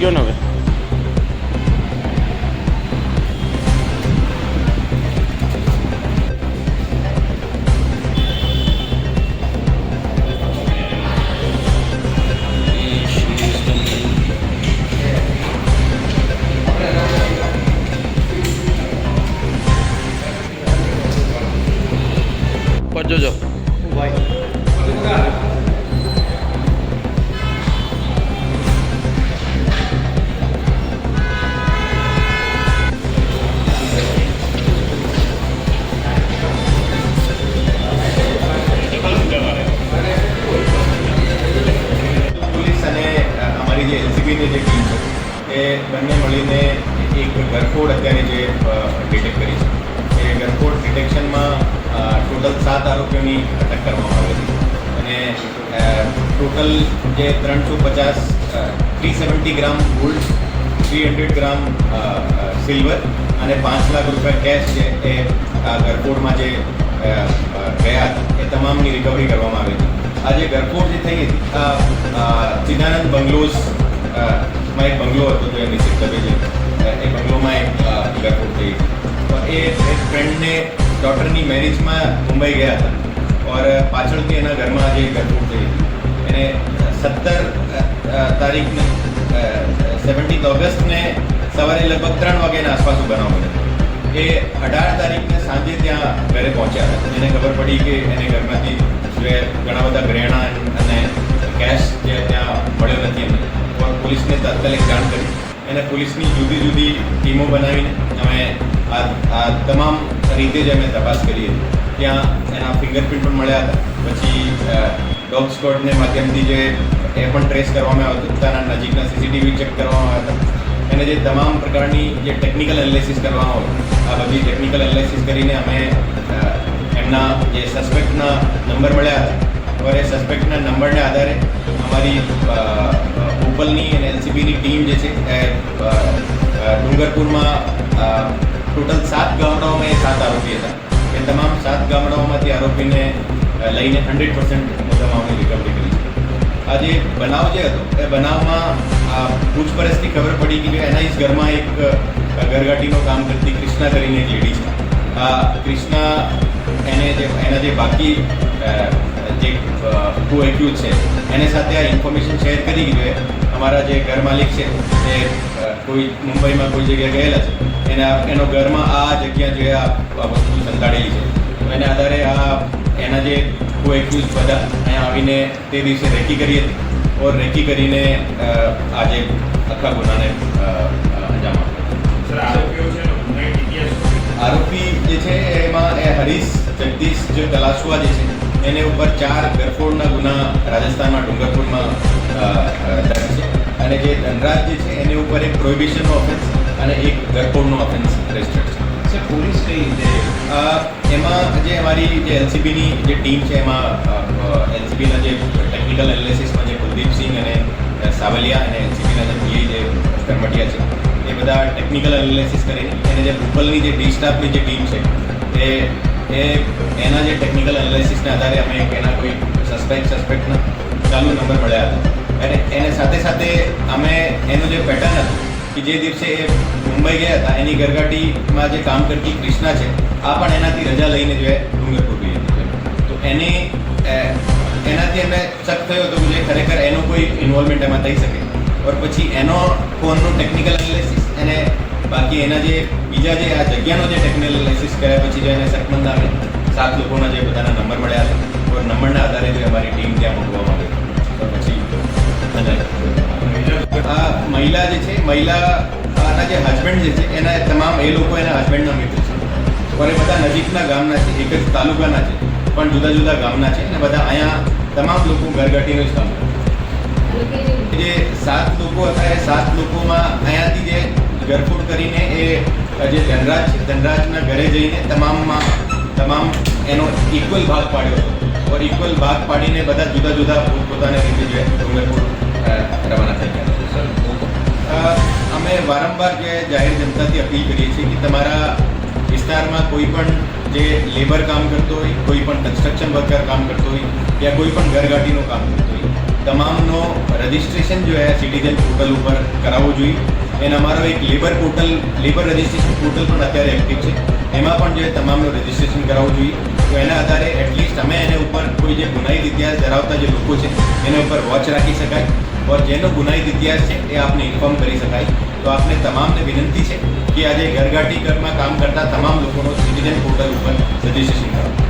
yo no veo. ગરફોડ અત્યારે જે detect કરી છે, એ ગરફોડ ડિટેક્શનમાં ટોટલ સાત આરોપીઓની અટક કરવામાં આવી હતી અને ટોટલ જે ત્રણસો પચાસ three seventy gram gold three hundred gram silver અને પાંચ લાખ રૂપિયા કેશ છે એ, આ ગરફોડમાં જે ગયા એ તમામની રિકવરી કરવામાં આવી હતી. આ જે ગરફોડ જે થઈ હતી ચિદાનંદ બંગલોઝમાં એક બંગલો હતો જે નિશ્ચિત કરે છે એ બંગલોમાં એક ગરફોડ થઈ તો એ એક ફ્રેન્ડને ડોટરની મેરેજમાં મુંબઈ ગયા હતા. ઓર પાછળથી એના ઘરમાં જે ગરફોડ થઈ એને સત્તર તારીખને સેવન્ટીન્થ ઓગસ્ટને સવારે લગભગ ત્રણ વાગ્યાના આસપાસ બનાવ બન્યો એ અઢાર તારીખને સાંજે ત્યાં ઘરે પહોંચ્યા હતા. એને ખબર પડી કે એને ઘરમાંથી ઘણા બધા ઘરેણાં અને કેશ જે ત્યાં મળ્યો નથી એમને. પોલીસને તાત્કાલિક જાણ કરી અને પોલીસની જુદી જુદી ટીમો બનાવીને અમે આ તમામ રીતે જ અમે તપાસ કરી ત્યાં એના ફિંગરપ્રિન્ટ પણ મળ્યા હતા. પછી ડોગ સ્કોડને માધ્યમથી જે એ પણ ટ્રેસ કરવામાં આવ્યો હતો ત્યાંના નજીકના સીસીટીવી ચેક કરવામાં આવ્યા હતા. અને જે તમામ પ્રકારની જે ટેકનિકલ એનાલિસિસ કરવામાં હોય આ બધી ટેકનિકલ એનાલિસિસ કરીને અમે એમના જે સસ્પેક્ટના નંબર મળ્યા હતા. એ સસ્પેક્ટના નંબરને આધારે અમારી ઉપલની અને એલસીબીની ટીમ જે છે ડુંગરપુરમાં ટોટલ સાત ગામડાઓમાં એ સાત આરોપી હતા. એ તમામ સાત ગામડાઓમાંથી આરોપીને લઈને હંડ્રેડ પર્સન્ટ મુદ્દામાઓની રિકવરી કરી આ જે બનાવ જે હતો એ બનાવમાં પૂછપરછથી ખબર પડી કે એના જ ઘરમાં એક અ, કામ કરતી કૃષ્ણા કરીને એક લેડી છે. આ કૃષ્ણા એને જે એના જે બાકી જે ટુ એક્યુઝ છે એને સાથે આ ઇન્ફોર્મેશન શેર કરી કે અમારા જે ઘર માલિક છે એ કોઈ મુંબઈમાં કોઈ જગ્યાએ ગયેલા છે એના એનો ઘરમાં આ જગ્યા જે આ વસ્તુ સંતાડેલી છે. એના આધારે આ એના જે ટુ એક્યુઝ બધા અહીંયા આવીને તે દિવસે રેકી કરી હતી ઓર રેકી કરીને આજે આખા ગુનાને અંજામ આપ્યો? આરોપી જે છે એમાં એ હરીશ જગદીશ જે તલાસવા જે છે એને ઉપર ચાર ગરફોડના ગુના રાજસ્થાનમાં ડુંગરપુરમાં દર્જ છે. અને જે ધનરાજ જે છે એની ઉપર એક પ્રોહિબિશનનો ઓફેન્સ અને એક ગરફોડનો ઓફેન્સ રજિસ્ટર્ડ છે. સર પોલીસ કઈ રીતે? એમાં જે અમારી જે એલસીબીની જે ટીમ છે એમાં એલસીબીના જે ટેકનિકલ એનાલિસિસમાં જે કુલદીપસિંહ અને સાવલિયા અને એલસીબીના જે પીએ જે કરમટિયા છે એ બધા ટેકનિકલ એનાલિસિસ કરીને એને જે ભૂપલની જે ડી સ્ટાફની જે ટીમ છે એ એ એના જે ટેકનિકલ એનાલિસિસના આધારે અમે એના કોઈ સસ્પેક્ટ સસ્પેક્ટના ચાલુ નંબર મળ્યા હતા. અને એને સાથે સાથે અમે એનું જે પેટર્ન હતું કે જે દિવસે એ મુંબઈ ગયા હતા, એની ગરગાટીમાં જે કામ કરતી ક્રિષ્ના છે, આ પણ એનાથી રજા લઈને જો ડુંગરપુર ગઈ હતી. તો એને એનાથી એમને શક થયો હતો કે ખરેખર એનો કોઈ ઇન્વોલ્વમેન્ટ એમાં થઈ શકે. ઓર પછી એનો ફોનનું ટેકનિકલ એનાલિસિસ અને બાકી એના જે બીજા જે આ જગ્યાનો જે ટેકનિકલ એનાલિસિસ કર્યા પછી જે એને શકમંદ આવે સાત લોકોના જે બધાના નંબર મળ્યા હતા તો નંબરના આધારે જે અમારી ટીમ ત્યાં મૂકવામાં આવી પછી આ મહિલા જે છે, મહિલા આના જે હસબન્ડ જે છે, એના તમામ એ લોકો એના હસબન્ડના મિત્ર છે પણ એ બધા નજીકના ગામના છે, એક જ તાલુકાના છે, પણ જુદા જુદા ગામના છે, અને બધા અહીંયા તમામ લોકો ઘરઘાટીનું જ કામ કરે. જે સાત લોકો હતા, એ સાત લોકોમાં અહીંયાથી જે ઘરફોડ કરીને એ જે ધનરાજ ધનરાજના ઘરે જઈને તમામમાં તમામ એનો ઇક્વલ ભાગ પાડ્યો હતો. ઓર ઇક્વલ ભાગ પાડીને બધા જુદા જુદા પોતપોતાની રીતે જે ડુંગરપુર રવાના થઈ ગયા. સર અમે વારંવાર જે જાહેર જનતાથી અપીલ કરીએ છીએ કે તમારા વિસ્તારમાં કોઈ પણ જે લેબર કામ કરતો હોય કોઈ પણ કન્સ્ટ્રક્શન વર્કર કામ કરતો હોય યા કોઈ પણ ઘરગાડીનું કામ કરતો હોય તમામનો રજિસ્ટ્રેશન જો એ સિટીઝન પોર્ટલ ઉપર કરાવવું જોઈએ. એન્ડ અમારો એક labour portal labour registration portal પણ અત્યારે એક્ટિવ છે. એમાં પણ જે તમામનું રજિસ્ટ્રેશન કરાવવું જોઈએ. તો એના આધારે એટલીસ્ટ અમે એને ઉપર કોઈ જે ગુનાહિત ઇતિહાસ ધરાવતા જે લોકો છે, એના ઉપર વોચ રાખી શકાય. ઓર જેનો ગુનાહિત ઇતિહાસ છે, એ આપને ઇન્ફોર્મ કરી શકાય. તો આપને તમામને વિનંતી છે કે આજે ઘરગાટી ઘરમાં કામ કરતા તમામ લોકોનો સિટીઝન પોર્ટલ ઉપર રજિસ્ટ્રેશન કરાવો.